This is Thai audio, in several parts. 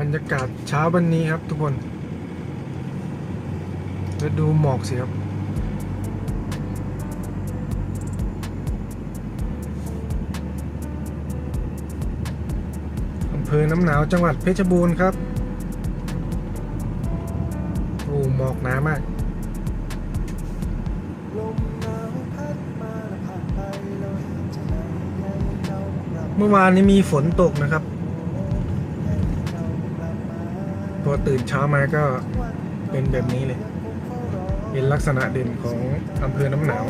บรรยากาศเช้าวันนี้ครับทุกคนแล้วดูหมอกสิครับ อำเภอน้ำหนาวจังหวัดเพชรบูรณ์ครับ โอ้หมอกหนามากลมหนาวพัดมาและผ่านไปเราเห็นจะได้ใหญ่เจ้ากลับเมื่อวานนี้มีฝนตกนะครับ ใหญ่เจ้ากลับมา พ อตื่นเช้ามาก็เป็นแบบนี้เลย เป็นลักษณะเด่นของอำเภอน้ำหนาว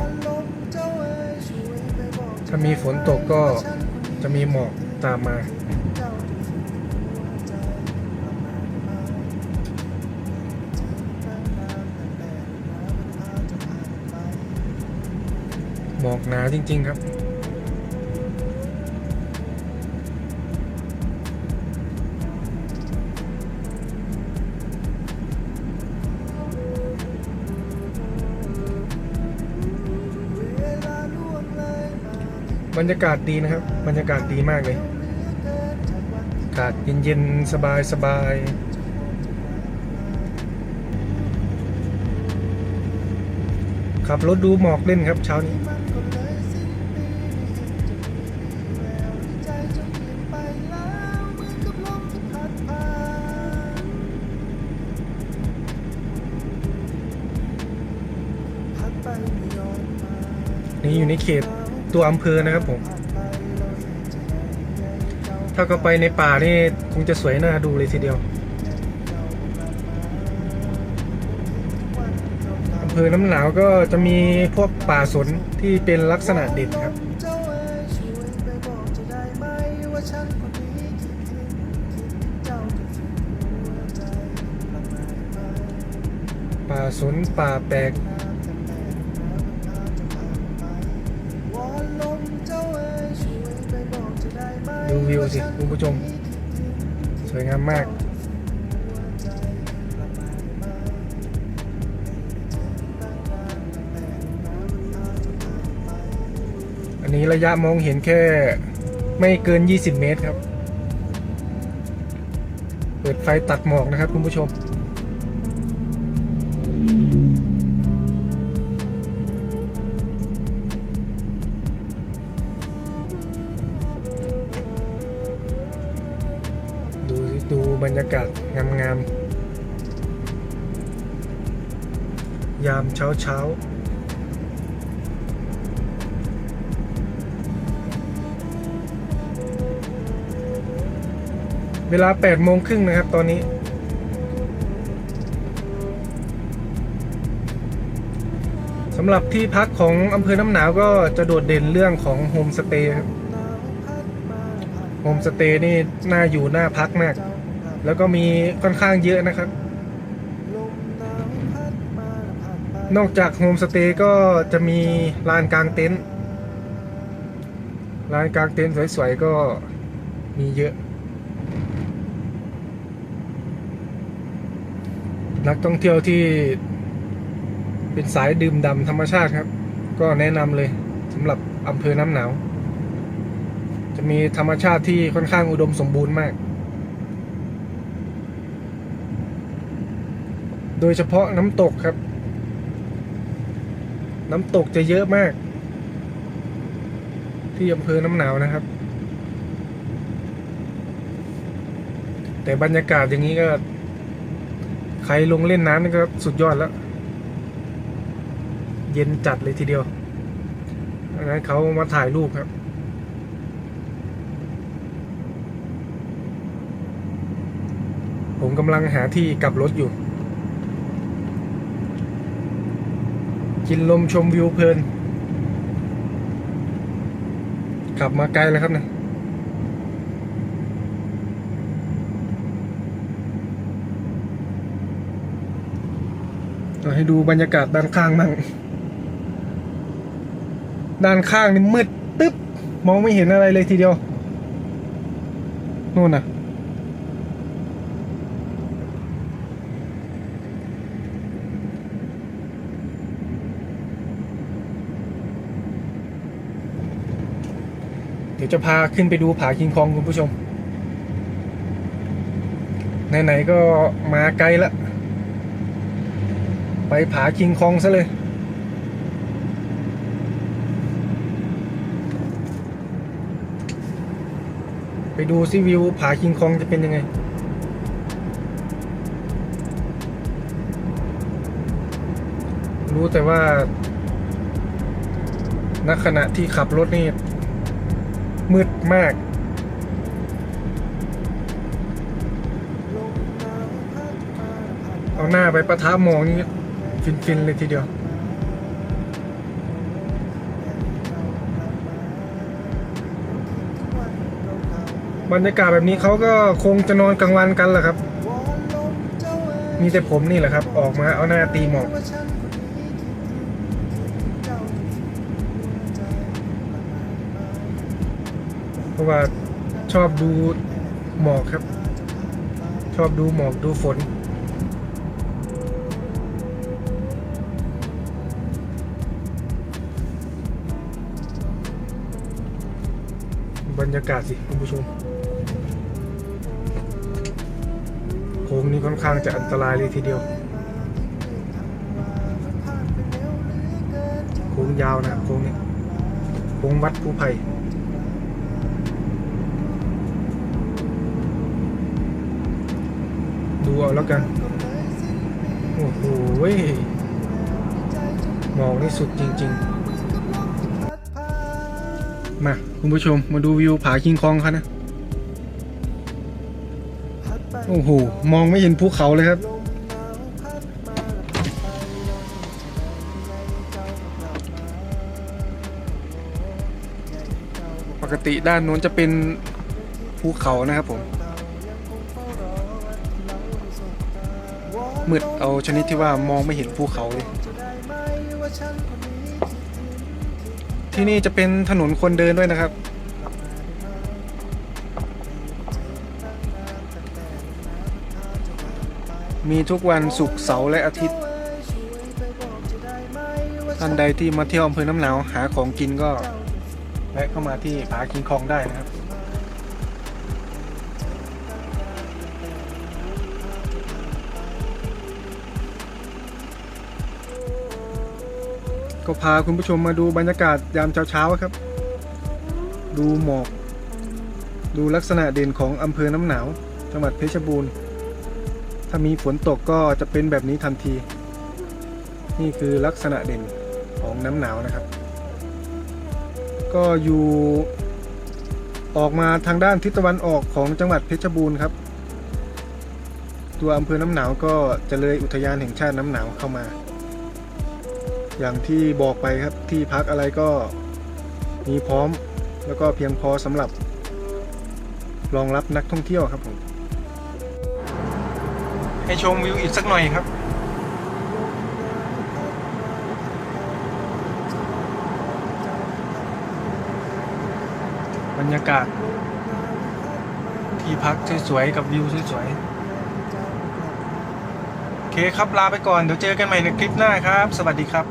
ถ้ามีฝนตกก็จะมีหมอกตามมาหมอกหนาจริง ๆ ครับ บรรยากาศดีนะครับ บรรยากาศดีมากเลยอากาศเย็นๆ สบายสบายขับรถดูหมอกเล่นครับเช้านี้นี่อยู่ในเขต ตัวอำเภอนะครับผม ถ้าก็ไปในป่านี่คงจะสวยน่าดูเลยทีเดียวอำเภอน้ำหนาวก็จะมีพวกป่าสนที่เป็นลักษณะเด่นครับป่าสนป่าแปลก วิวสิคุณผู้ชม สวยงามมากอันนี้ระยะมองเห็นแค่ไม่เกิน 20 เมตรครับ เปิดไฟตัดหมอกนะครับคุณผู้ชม บรรยากาศงามๆ ยามเช้าเช้าๆเวลา8โมงครึ่งนะครับตอนนี้ สำหรับที่พักของอำเภอน้ำหนาวก็จะโดดเด่นเรื่องของโฮมสเตย์ครับโฮมสเตย์นี่น่าอยู่น่าพักมาก แล้วก็มีค่อนข้างเยอะนะครับ นอกจากโฮมสเตย์ก็จะมีลานกลางเต็นท์ลานกลางเต็นท์สวยๆก็มีเยอะ นักท่องเที่ยวที่เป็นสายดื่มด่ำธรรมชาติครับ ก็แนะนำเลยสำหรับอำเภอน้ำหนาว จะมีธรรมชาติที่ค่อนข้างอุดมสมบูรณ์มาก โดยเฉพาะน้ำตกครับ น้ำตกจะเยอะมาก ที่อำเภอน้ำหนาวนะครับ แต่บรรยากาศอย่างนี้ก็ ใครลงเล่นน้ำนี่ก็สุดยอดแล้ว เย็นจัดเลยทีเดียวดังนั้นเขามาถ่ายรูปครับผมกำลังหาที่กลับรถอยู่ กินลมชมวิวเพลิน ขับมาไกลแล้วครับเนะเราให้ดูบรรยากาศด้านข้างบ้างด้านข้างนี่มืดตึ๊บ มองไม่เห็นอะไรเลยทีเดียว นู่นน่ะ ดี๋ยวจะพาขึ้นไปดูผาคิงคองคุณผู้ชม ไหนๆก็มาไกลละ ไปผาคิงคองซะเลย ไปดูซิวิวผาคิงคองจะเป็นยังไงรู้แต่ว่าณขณะที่ขับรถนี่ มืดมาก เอาหน้าไปประทับมองนี่ฟินๆเลยทีเดียวบรรยากาศแบบนี้เขาก็คงจะนอนกลางวันกันแหละครับ มีแต่ผมนี่แหละครับ ออกมาเอาหน้าตีหมอก เพ ราะว่าชอบดูหมอกครับ ชอบดูหมอกดูฝน บรรยากาศสิคุณผู้ชมโค้งนี้ค่อนข้างจะอันตรายเลยทีเดียวโค้งยาวนะครับโค้งนี้โค้งวัดผู้ภัยเอา แล้วกัน โอ้โหหมอกนี่สุดจริง ๆ มา คุณผู้ชมมาดูวิวผาคิงคองครับนะ โอ้โห มองไม่เห็นภูเขาเลยครับปกติด้านนู้นจะเป็นภูเขานะครับผม มืดเอาชนิดที่ว่ามองไม่เห็นภูเขาเลยที่นี่จะเป็นถนนคนเดินด้วยนะครับ มีทุกวันศุกร์เสาร์และอาทิตย์ ท่านใดที่มาเที่ยวอำเภอน้ำหนาวหาของกินก็แวะเข้ามาที่ผาคิงคองได้นะครับ ก็พาคุณผู้ชมมาดูบรรยากาศยามเช้าๆครับ ดูหมอก ดูลักษณะเด่นของอำเภอน้ำหนาว จังหวัดเพชรบูรณ์ ถ้ามีฝนตกก็จะเป็นแบบนี้ทันที นี่คือลักษณะเด่นของน้ำหนาวนะครับ ก็อยู่ออกมาทางด้านทิศตะวันออกของจังหวัดเพชรบูรณ์ครับ ตัวอำเภอน้ำหนาวก็จะเลยอุทยานแห่งชาติน้ำหนาวเข้ามา อย่างที่บอกไปครับที่พักอะไรก็มีพร้อมแล้วก็เพียงพอสำหรับ รองรับนักท่องเที่ยวครับผม ให้ชมวิวอีกสักหน่อยครับบรรยากาศ ที่พักสวยๆกับวิวสวยๆโอเคครับ ลาไปก่อน เดี๋ยวเจอกันใหม่ในคลิปหน้าครับ สวัสดีครับ